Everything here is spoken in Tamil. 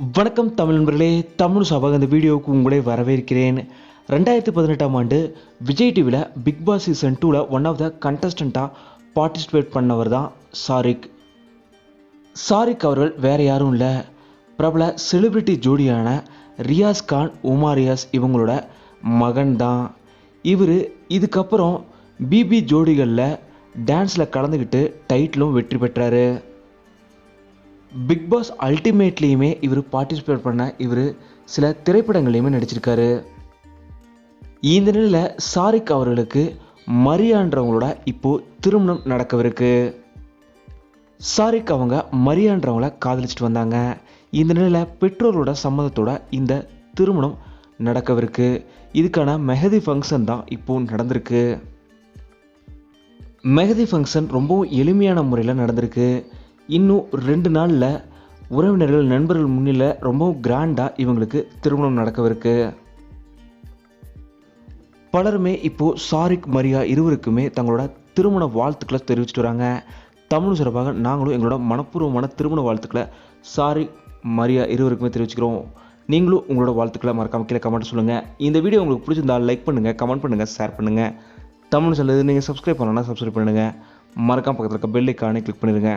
வணக்கம் தமிழ் நண்பர்களே. தமிழ் சபாக இந்த வீடியோவுக்கு உங்களே வரவேற்கிறேன். ரெண்டாயிரத்தி பதினெட்டாம் ஆண்டு விஜய் டிவியில் பிக் பாஸ் சீசன் டூவில் ஒன் ஆஃப் த கண்டஸ்டண்ட்டாக பார்ட்டிசிபேட் பண்ணவர் தான் சாரிக். சாரிக் அவர்கள் வேறு யாரும் இல்லை. பிரபல செலிபிரிட்டி ஜோடியான ரியாஸ் கான் உமா ரியாஸ் இவங்களோட மகன் தான். இவர் இதுக்கப்புறம் பிபி ஜோடிகளில் டான்ஸில் கலந்துக்கிட்டு டைட்டிலும் வெற்றி பெற்றார். பிக் பாஸ் அல்டிமேட்லேயுமே இவர் பார்ட்டிசிபேட் பண்ண இவர் சில திரைப்படங்கள்லையுமே நடிச்சிருக்காரு. இந்த நிலையில் சாரிக் அவர்களுக்கு மரியான்றவங்களோட இப்போது திருமணம் நடக்கவிருக்கு. சாரிக் அவங்க மரியான்றவங்கள காதலிச்சிட்டு வந்தாங்க. இந்த நிலையில் பெற்றோரோட சம்மதத்தோட இந்த திருமணம் நடக்கவிருக்கு. இதுக்கான மெஹதி ஃபங்க்ஷன் தான் இப்போது நடந்திருக்கு. மெஹதி ஃபங்க்ஷன் ரொம்பவும் எளிமையான முறையில் நடந்திருக்கு. இன்னும் ரெண்டு நாளில் உறவினர்கள் நண்பர்கள் முன்னில ரொம்பவும் கிராண்டாக இவங்களுக்கு திருமணம் நடக்கவிருக்கு. பலருமே இப்போது சாரிக் மரியா இருவருக்குமே தங்களோட திருமண வாழ்த்துக்களை தெரிவிச்சுட்டு வராங்க. தமிழ் சிறப்பாக நாங்களும் எங்களோட மனப்பூர்வமான திருமண வாழ்த்துக்களை சாரிக் மரியா இருவருக்குமே தெரிவிச்சுக்கிறோம். நீங்களும் உங்களோட வாழ்த்துக்களை மறக்காம கீழே கமெண்ட் சொல்லுங்கள் இந்த வீடியோ உங்களுக்கு பிடிச்சிருந்தால் லைக் பண்ணுங்கள் கமெண்ட் பண்ணுங்கள் ஷேர் பண்ணுங்கள் தமிழ் சொல்லுது நீங்கள் சப்ஸ்கிரைப் பண்ணலன்னா சப்ஸ்கிரைப் பண்ணுங்கள் மறக்காம பக்கத்தில் இருக்க பெல் ஐக்கானே கிளிக் பண்ணிடுங்க.